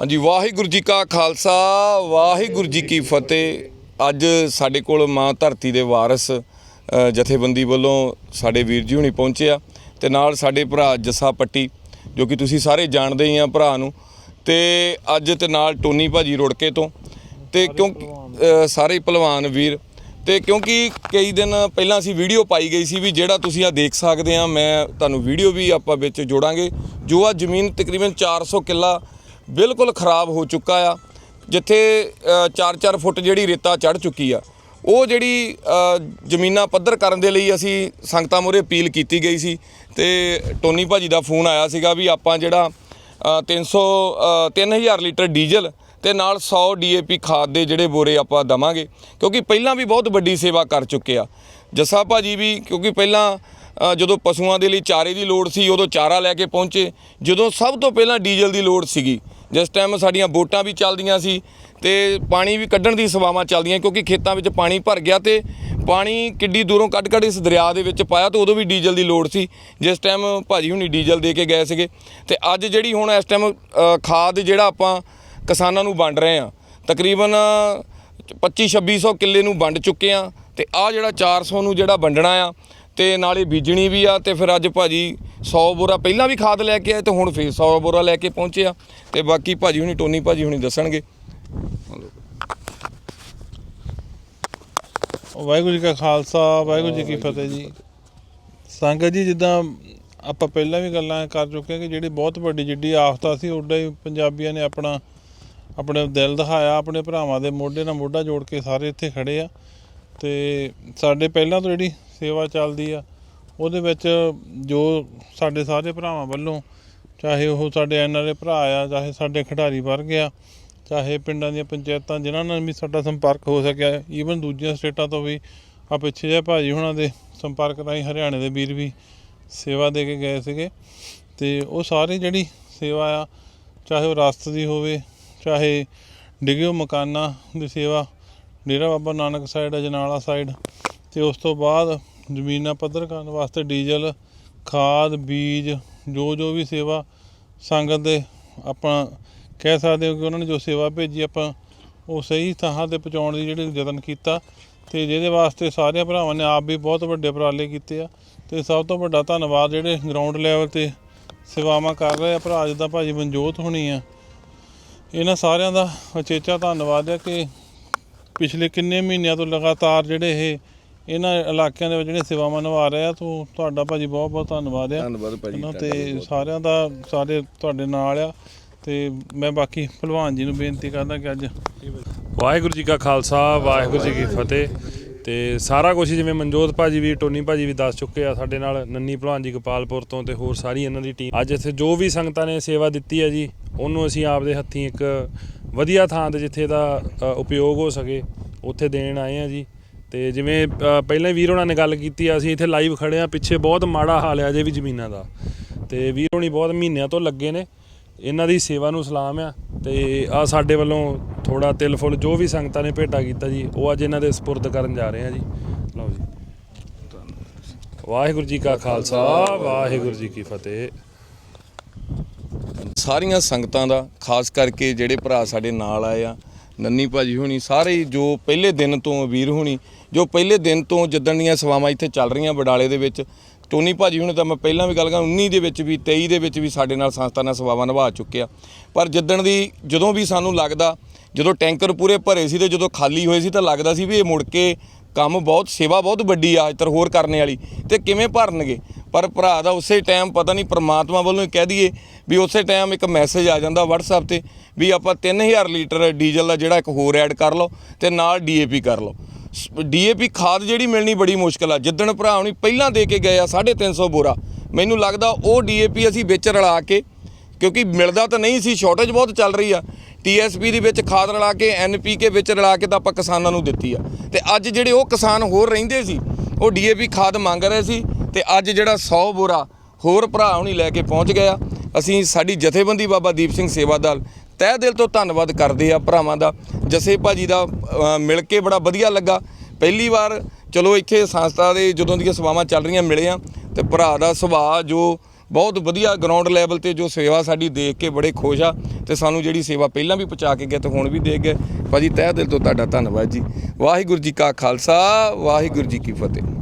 ਹਾਂਜੀ ਵਾਹਿਗੁਰੂ ਜੀ ਕਾ ਖਾਲਸਾ ਵਾਹਿਗੁਰੂ ਜੀ ਕੀ ਫਤਿਹ। ਅੱਜ ਸਾਡੇ ਕੋਲ ਮਾਂ ਧਰਤੀ ਦੇ ਵਾਰਿਸ ਜਥੇਬੰਦੀ ਵੱਲੋਂ ਸਾਡੇ ਵੀਰ ਜੀ ਹੁਣੀ ਪਹੁੰਚੇ ਆ ਤੇ ਨਾਲ ਸਾਡੇ ਭਰਾ ਜੱਸਾ ਪੱਟੀ ਜੋ ਕਿ ਤੁਸੀਂ ਸਾਰੇ ਜਾਣਦੇ ਹੀ ਆ ਭਰਾ ਨੂੰ। ਤੇ ਅੱਜ ਤੇ ਨਾਲ ਟੋਨੀ ਭਾਜੀ ਰੁੜਕੇ ਤੋਂ। ਤੇ ਕਿਉਂਕਿ ਸਾਰੇ ਹੀ ਭਲਵਾਨ ਵੀਰ। ਤੇ ਕਿਉਂਕਿ ਕਈ ਦਿਨ ਪਹਿਲਾਂ ਅਸੀਂ ਵੀਡੀਓ ਪਾਈ ਗਈ ਸੀ ਵੀ ਜਿਹੜਾ ਤੁਸੀਂ ਆ ਦੇਖ ਸਕਦੇ ਆ ਮੈਂ ਤੁਹਾਨੂੰ ਵੀਡੀਓ ਵੀ ਆਪਾਂ ਵਿੱਚ ਜੋੜਾਂਗੇ ਜੋ ਆ ਜ਼ਮੀਨ ਤਕਰੀਬਨ 400 ਕਿੱਲਾ ਬਿਲਕੁਲ ਖਰਾਬ ਹੋ ਚੁੱਕਾ ਆ। ਜਿੱਥੇ 4-4 ਫੁੱਟ ਜਿਹੜੀ ਰੇਤਾ ਚੜ ਚੁੱਕੀ ਆ। ਉਹ ਜਿਹੜੀ ਜ਼ਮੀਨਾਂ ਪੱਧਰ ਕਰਨ ਦੇ ਲਈ ਅਸੀਂ ਸੰਗਤਾਂ ਮੂਹਰੇ ਅਪੀਲ ਕੀਤੀ ਗਈ ਸੀ ਤੇ ਟੋਨੀ ਭਾਜੀ ਦਾ ਫੋਨ ਆਇਆ ਸੀਗਾ ਵੀ ਆਪਾਂ ਜਿਹੜਾ ਅ, 300 ਅ, 3000 ਲੀਟਰ ਡੀਜ਼ਲ ਤੇ ਨਾਲ 100 ਡੀਏਪੀ ਖਾਦ ਦੇ ਜਿਹੜੇ ਬੋਰੇ ਆਪਾਂ ਦਵਾਂਗੇ। ਕਿਉਂਕਿ ਪਹਿਲਾਂ ਵੀ ਬਹੁਤ ਵੱਡੀ ਸੇਵਾ ਕਰ ਚੁੱਕੇ ਆ। ਜੱਸਾ ਭਾਜੀ ਵੀ ਕਿਉਂਕਿ ਪਹਿਲਾਂ ਜਦੋਂ ਪਸ਼ੂਆਂ ਦੇ ਲਈ ਚਾਰੇ ਦੀ ਲੋੜ ਸੀ ਉਦੋਂ ਚਾਰਾ ਲੈ ਕੇ ਪਹੁੰਚੇ। ਜਦੋਂ ਸਭ ਤੋਂ ਪਹਿਲਾਂ ਡੀਜ਼ਲ ਦੀ ਲੋੜ ਸੀਗੀ। ਜਿਸ ਟਾਈਮ ਸਾਡੀਆਂ ਬੋਟਾਂ ਵੀ ਚੱਲਦੀਆਂ ਸੀ ਤੇ ਪਾਣੀ ਵੀ ਕੱਢਣ ਦੀ ਸੇਵਾਵਾਂ ਚੱਲਦੀਆਂ ਕਿਉਂਕਿ ਖੇਤਾਂ ਵਿੱਚ ਪਾਣੀ ਭਰ ਗਿਆ ਤੇ ਪਾਣੀ ਕਿੱਡੀ ਦੂਰੋਂ ਕੱਢ ਕੱਢ ਇਸ ਦਰਿਆ ਦੇ ਵਿੱਚ ਪਾਇਆ ਤੇ ਉਦੋਂ ਵੀ ਡੀਜ਼ਲ ਦੀ ਲੋੜ ਸੀ। ਜਿਸ ਟਾਈਮ ਭਾਜੀ ਹੁਣੀ ਡੀਜ਼ਲ ਦੇ ਕੇ ਗਏ ਸੀਗੇ ਤੇ ਅੱਜ ਜਿਹੜੀ ਹੁਣ ਇਸ ਟਾਈਮ ਖਾਦ ਜਿਹੜਾ ਆਪਾਂ ਕਿਸਾਨਾਂ ਨੂੰ ਵੰਡ ਰਹੇ ਆ ਤਕਰੀਬਨ 25 2600 ਕਿੱਲੇ ਨੂੰ ਵੰਡ ਚੁੱਕੇ ਆ ਤੇ ਆ ਜਿਹੜਾ 400 ਨੂੰ ਜਿਹੜਾ ਵੰਡਣਾ ਆ ਤੇ ਨਾਲੇ ਬੀਜਣੀ ਵੀ ਆ ਤੇ ਫਿਰ ਅੱਜ ਭਾਜੀ 100 ਬੋਰਾ ਪਹਿਲਾਂ ਵੀ ਖਾਦ ਲੈ ਕੇ ਆਏ ਤੇ ਹੁਣ ਫੇਰ 100 ਬੋਰਾ ਲੈ ਕੇ ਪਹੁੰਚੇ ਆ ਤੇ ਬਾਕੀ ਭਾਜੀ ਹੁਣੀ ਟੋਨੀ ਭਾਜੀ ਹੁਣੀ ਦੱਸਣਗੇ। ਵਾਹਿਗੁਰੂ ਜੀ ਕਾ ਖਾਲਸਾ ਵਾਹਿਗੁਰੂ ਜੀ ਕੀ ਫਤਿਹ ਜੀ। ਸੰਗਤ ਜੀ ਜਿੱਦਾਂ ਆਪਾਂ ਪਹਿਲਾਂ ਵੀ ਗੱਲਾਂ ਕਰ ਚੁੱਕੇ ਕਿ ਜਿਹੜੀ ਬਹੁਤ ਵੱਡੀ ਜਿੱਡੀ ਆਫਤ ਸੀ ਉੱਡਾ ਹੀ ਪੰਜਾਬੀਆਂ ਨੇ ਆਪਣਾ ਆਪਣੇ ਦਿਲ ਦਿਖਾਇਆ ਆਪਣੇ ਭਰਾਵਾਂ ਦੇ ਮੋਢੇ ਨਾਲ ਮੋਢਾ ਜੋੜ ਕੇ ਸਾਰੇ ਇੱਥੇ ਖੜੇ ਆ। ਤੇ ਸਾਡੇ ਪਹਿਲਾਂ ਤੋਂ ਜਿਹੜੀ ਸੇਵਾ ਚੱਲਦੀ ਆ, ਉਹਦੇ ਵਿੱਚ ਜੋ ਸਾਡੇ ਸਾਰੇ ਭਰਾਵਾਂ ਵੱਲੋਂ, ਚਾਹੇ ਉਹ ਸਾਡੇ ਐਨਆਰਏ ਭਰਾ ਆ, ਚਾਹੇ ਸਾਡੇ ਖਿਡਾਰੀ ਵਰਗ ਆ, ਚਾਹੇ ਪਿੰਡਾਂ ਦੀਆਂ ਪੰਚਾਇਤਾਂ, ਜਿਨ੍ਹਾਂ ਨਾਲ ਵੀ ਸਾਡਾ ਸੰਪਰਕ ਹੋ ਸਕਿਆ ਈਵਨ ਦੂਜੀਆਂ ਸਟੇਟਾਂ ਤੋਂ ਵੀ ਆ ਪਿੱਛੇ ਜਿਹੇ ਭਾਜੀ ਹੁਣਾਂ ਦੇ ਸੰਪਰਕ ਰਾਹੀਂ ਹਰਿਆਣੇ ਦੇ ਵੀਰ ਵੀ ਸੇਵਾ ਦੇ ਕੇ ਗਏ ਸੀਗੇ। ਤੇ ਉਹ ਸਾਰੇ ਜਿਹੜੀ ਸੇਵਾ ਆ, ਚਾਹੇ ਉਹ ਰਸਤ ਦੀ ਹੋਵੇ, ਚਾਹੇ ਡਿੱਗਿਓ ਮਕਾਨਾਂ ਦੀ ਸੇਵਾ ਡੇਰਾ ਬਾਬਾ ਨਾਨਕ ਸਾਈਡ ਅਜਨਾਲਾ ਸਾਈਡ ਤੇ ਉਸ ਤੋਂ ਬਾਅਦ ਜ਼ਮੀਨਾਂ ਪੱਧਰ ਕਰਨ ਵਾਸਤੇ ਡੀਜ਼ਲ, ਖਾਦ, ਬੀਜ, ਜੋ ਜੋ ਵੀ ਸੇਵਾ ਸੰਗਤ ਦੇ ਆਪਾਂ ਕਹਿ ਸਕਦੇ ਹਾਂ ਕਿ ਉਹਨਾਂ ਨੇ ਜੋ ਸੇਵਾ ਭੇਜੀ ਆਪਾਂ ਉਹ ਸਹੀ ਥਾਂ ਤੇ ਪਹੁੰਚਾਉਣ ਦੀ ਜਿਹੜੀ ਯਤਨ ਕੀਤਾ ਤੇ ਜਿਹਦੇ ਵਾਸਤੇ ਸਾਰੇ ਭਰਾਵਾਂ ਨੇ ਆਪ ਵੀ ਬਹੁਤ ਵੱਡੇ ਉਪਰਾਲੇ ਕੀਤੇ ਆ ਤੇ ਸਭ ਤੋਂ ਵੱਡਾ ਧੰਨਵਾਦ ਜਿਹੜੇ ਗਰਾਊਂਡ ਲੈਵਲ ਤੇ ਸੇਵਾਵਾਂ ਕਰ ਰਹੇ ਆ ਭਰਾ ਜਿੱਦਾਂ ਭਾਜੀ ਮਨਜੋਤ ਹੋਣੀ ਆ। ਇਹਨਾਂ ਸਾਰਿਆਂ ਦਾ ਉਚੇਚਾ ਧੰਨਵਾਦ ਹੈ ਕਿ ਪਿਛਲੇ ਕਿੰਨੇ ਮਹੀਨਿਆਂ ਤੋਂ ਲਗਾਤਾਰ ਜਿਹੜੇ ਇਹ ਇਹਨਾਂ ਇਲਾਕਿਆਂ ਦੇ ਵਿੱਚ ਜਿਹੜੇ ਸੇਵਾਵਾਂ ਨਿਭਾ ਰਹੇ ਆ ਤੋਂ ਤੁਹਾਡਾ ਭਾਜੀ ਬਹੁਤ ਬਹੁਤ ਧੰਨਵਾਦ ਆ। ਧੰਨਵਾਦ ਹਨਾ ਤੇ ਸਾਰਿਆਂ ਦਾ ਸਾਰੇ ਤੁਹਾਡੇ ਨਾਲ ਆ। ਤੇ ਮੈਂ ਬਾਕੀ ਭਲਵਾਨ ਜੀ ਨੂੰ ਬੇਨਤੀ ਕਰਦਾ ਕਿ ਅੱਜ ਵਾਹਿਗੁਰੂ ਜੀ ਕਾ ਖਾਲਸਾ ਵਾਹਿਗੁਰੂ ਜੀ ਕੀ ਫਤਿਹ। ਤੇ ਸਾਰਾ ਕੁਝ ਜਿਵੇਂ ਮਨਜੋਤ ਭਾਜੀ ਵੀ ਟੋਨੀ ਭਾਜੀ ਵੀ ਦੱਸ ਚੁੱਕੇ ਆ ਸਾਡੇ ਨਾਲ ਨੰਨੀ ਭਲਵਾਨ ਜੀ ਗੋਪਾਲਪੁਰ ਤੋਂ ਤੇ ਹੋਰ ਸਾਰੀ ਇਹਨਾਂ ਦੀ ਟੀਮ ਅੱਜ ਇੱਥੇ ਜੋ ਵੀ ਸੰਗਤਾਂ ਨੇ ਸੇਵਾ ਦਿੱਤੀ ਹੈ ਜੀ ਉਹਨੂੰ ਅਸੀਂ ਆਪਦੇ ਹੱਥੀਂ ਇੱਕ ਵਧੀਆ ਥਾਂ ਤੇ ਜਿੱਥੇ ਦਾ ਉਪਯੋਗ ਹੋ ਸਕੇ ਉੱਥੇ ਦੇਣ ਆਏ ਆ ਜੀ। ਤੇ ਜਿਵੇਂ ਪਹਿਲਾਂ ਵੀਰ ਹੋਣਾ ਨੇ ਗੱਲ ਕੀਤੀ ਆ ਅਸੀਂ ਇੱਥੇ ਲਾਈਵ ਖੜੇ ਆ ਪਿੱਛੇ ਬਹੁਤ ਮਾੜਾ ਹਾਲ ਆ ਜੇ ਵੀ ਜ਼ਮੀਨਾਂ ਦਾ। ਤੇ ਵੀਰ ਹੋਣੀ ਬਹੁਤ ਮਹੀਨਿਆਂ ਤੋਂ ਲੱਗੇ ਨੇ ਇਹਨਾਂ ਦੀ ਸੇਵਾ ਨੂੰ ਸਲਾਮ ਆ। ਤੇ ਆ ਸਾਡੇ ਵੱਲੋਂ ਥੋੜਾ ਤਿਲ ਫੁੱਲ ਜੋ ਵੀ ਸੰਗਤਾਂ ਨੇ ਭੇਟਾ ਕੀਤਾ ਜੀ ਉਹ ਅੱਜ ਇਹਨਾਂ ਦੇ ਸਪੁਰਦ ਕਰਨ ਜਾ ਰਹੇ ਆ ਜੀ। ਲਓ ਜੀ। ਵਾਹਿਗੁਰੂ ਜੀ ਕਾ ਖਾਲਸਾ ਵਾਹਿਗੁਰੂ ਜੀ ਕੀ ਫਤਿਹ। ਸਾਰੀਆਂ ਸੰਗਤਾਂ ਦਾ, ਖਾਸ ਕਰਕੇ ਜਿਹੜੇ ਭਰਾ ਸਾਡੇ ਨਾਲ ਆਏ ਆ, ਨੰਨੀ ਭਾਜੀ ਹੋਣੀ, ਸਾਰੇ ਜੋ ਪਹਿਲੇ ਦਿਨ ਤੋਂ ਵੀਰ ਹੋਣੀ, ਜੋ ਪਹਿਲੇ ਦਿਨ ਤੋਂ ਜਿੱਦਣ ਦੀਆਂ ਸੇਵਾਵਾਂ ਇੱਥੇ ਚੱਲ ਰਹੀਆਂ ਬਡਾਲੇ ਦੇ ਵਿੱਚ, ਟੋਨੀ ਭਾਜੀ ਹੁਣੇ ਤਾਂ ਮੈਂ ਪਹਿਲਾਂ ਵੀ ਗੱਲ ਕਰਾਂ 19 ਦੇ ਵਿੱਚ ਵੀ 23 ਦੇ ਵਿੱਚ ਵੀ ਸਾਡੇ ਨਾਲ ਸੰਸਥਾ ਨਾਲ ਸੇਵਾਵਾਂ ਨਿਭਾ ਚੁੱਕੇ ਆ। ਪਰ ਜਿੱਦਣ ਦੀ, ਜਦੋਂ ਵੀ ਸਾਨੂੰ ਲੱਗਦਾ, ਜਦੋਂ ਟੈਂਕਰ ਪੂਰੇ ਭਰੇ ਸੀ ਤੇ ਜਦੋਂ ਖਾਲੀ ਹੋਏ ਸੀ ਤਾਂ ਲੱਗਦਾ ਸੀ ਵੀ ਇਹ ਮੁੜ ਕੇ ਕੰਮ ਬਹੁਤ, ਸੇਵਾ ਬਹੁਤ ਵੱਡੀ ਆ ਇੱਧਰ ਹੋਰ ਕਰਨੇ ਵਾਲੀ, ਤੇ ਕਿਵੇਂ ਭਰਨਗੇ? ਪਰ ਭਰਾ ਦਾ ਉਸੇ ਟਾਈਮ ਪਤਾ ਨਹੀਂ ਪ੍ਰਮਾਤਮਾ ਵੱਲੋਂ ਕਹਿ ਦਈਏ ਵੀ ਉਸੇ ਟਾਈਮ ਇੱਕ ਮੈਸੇਜ ਆ ਜਾਂਦਾ WhatsApp ਤੇ ਵੀ ਆਪਾਂ 3000 ਲੀਟਰ ਡੀਜ਼ਲ ਦਾ ਜਿਹੜਾ ਇੱਕ ਹੋਰ ਐਡ ਕਰ ਲਓ ਤੇ ਨਾਲ ਡੀਏਪੀ ਕਰ ਲਓ। ਡੀਏਪੀ ਖਾਦ ਜਿਹੜੀ ਮਿਲਣੀ ਬੜੀ ਮੁਸ਼ਕਲ ਆ। ਜਿੱਦਣ ਭਰਾ ਹੁਣੀ ਪਹਿਲਾਂ ਦੇ ਕੇ ਗਏ ਆ 350 ਬੋਰਾ, ਮੈਨੂੰ ਲੱਗਦਾ ਉਹ ਡੀਏਪੀ ਅਸੀਂ ਵਿੱਚ ਰਲਾ ਕੇ, ਕਿਉਂਕਿ ਮਿਲਦਾ ਤਾਂ ਨਹੀਂ ਸੀ ਸ਼ਾਰਟੇਜ ਬਹੁਤ ਚੱਲ ਰਹੀ ਆ ਟੀਐਸਪੀ ਦੇ ਵਿੱਚ ਖਾਦ ਰਲਾ ਕੇ ਐਨਪੀਕੇ ਵਿੱਚ ਰਲਾ ਕੇ ਤਾਂ ਆਪਾਂ ਕਿਸਾਨਾਂ ਨੂੰ ਦਿੱਤੀ ਆ। ਤੇ ਅੱਜ ਜਿਹੜੇ ਉਹ ਕਿਸਾਨ ਹੋਰ ਰਹਿੰਦੇ ਸੀ, ਉਹ ਡੀਏਪੀ ਖਾਦ ਮੰਗ ਰਹੇ ਸੀ ਤੇ ਅੱਜ ਜਿਹੜਾ 100 ਬੋਰਾ ਹੋਰ ਭਰਾ ਹੁਣੀ ਲੈ ਕੇ ਪਹੁੰਚ ਗਿਆ ਅਸੀਂ ਸਾਡੀ ਜਥੇਬੰਦੀ ਬਾਬਾ ਦੀਪ ਸਿੰਘ ਸੇਵਾਦਾਰ ਦਲ ਤਹਿ ਦਿਲ ਤੋਂ ਧੰਨਵਾਦ ਕਰਦੇ ਆ ਭਰਾਵਾਂ ਦਾ। ਜਸੇ ਭਾਜੀ ਦਾ ਮਿਲ ਕੇ ਬੜਾ ਵਧੀਆ ਲੱਗਾ। ਪਹਿਲੀ ਵਾਰ ਚਲੋ ਇੱਥੇ ਸੰਸਥਾ ਦੇ ਜਦੋਂ ਦੀਆਂ ਸੇਵਾਵਾਂ ਚੱਲ ਰਹੀਆਂ ਮਿਲੇ ਆ ਤੇ ਭਰਾ ਦਾ ਸੁਭਾਅ ਜੋ ਬਹੁਤ ਵਧੀਆ ਗਰਾਊਂਡ ਲੈਵਲ ਤੇ ਜੋ ਸੇਵਾ ਸਾਡੀ ਦੇਖ ਕੇ ਬੜੇ ਖੁਸ਼ ਆ ਤੇ ਸਾਨੂੰ ਜਿਹੜੀ ਸੇਵਾ ਪਹਿਲਾਂ ਵੀ ਪਹੁੰਚਾ ਕੇ ਗਏ ਤੇ ਹੁਣ ਵੀ ਦੇ ਗਏ। ਭਾਜੀ ਤਹਿ ਦਿਲ ਤੋਂ ਤੁਹਾਡਾ ਧੰਨਵਾਦ ਜੀ। ਵਾਹਿਗੁਰੂ ਜੀ ਕਾ ਖਾਲਸਾ, ਵਾਹਿਗੁਰੂ ਜੀ ਕੀ ਫਤਿਹ।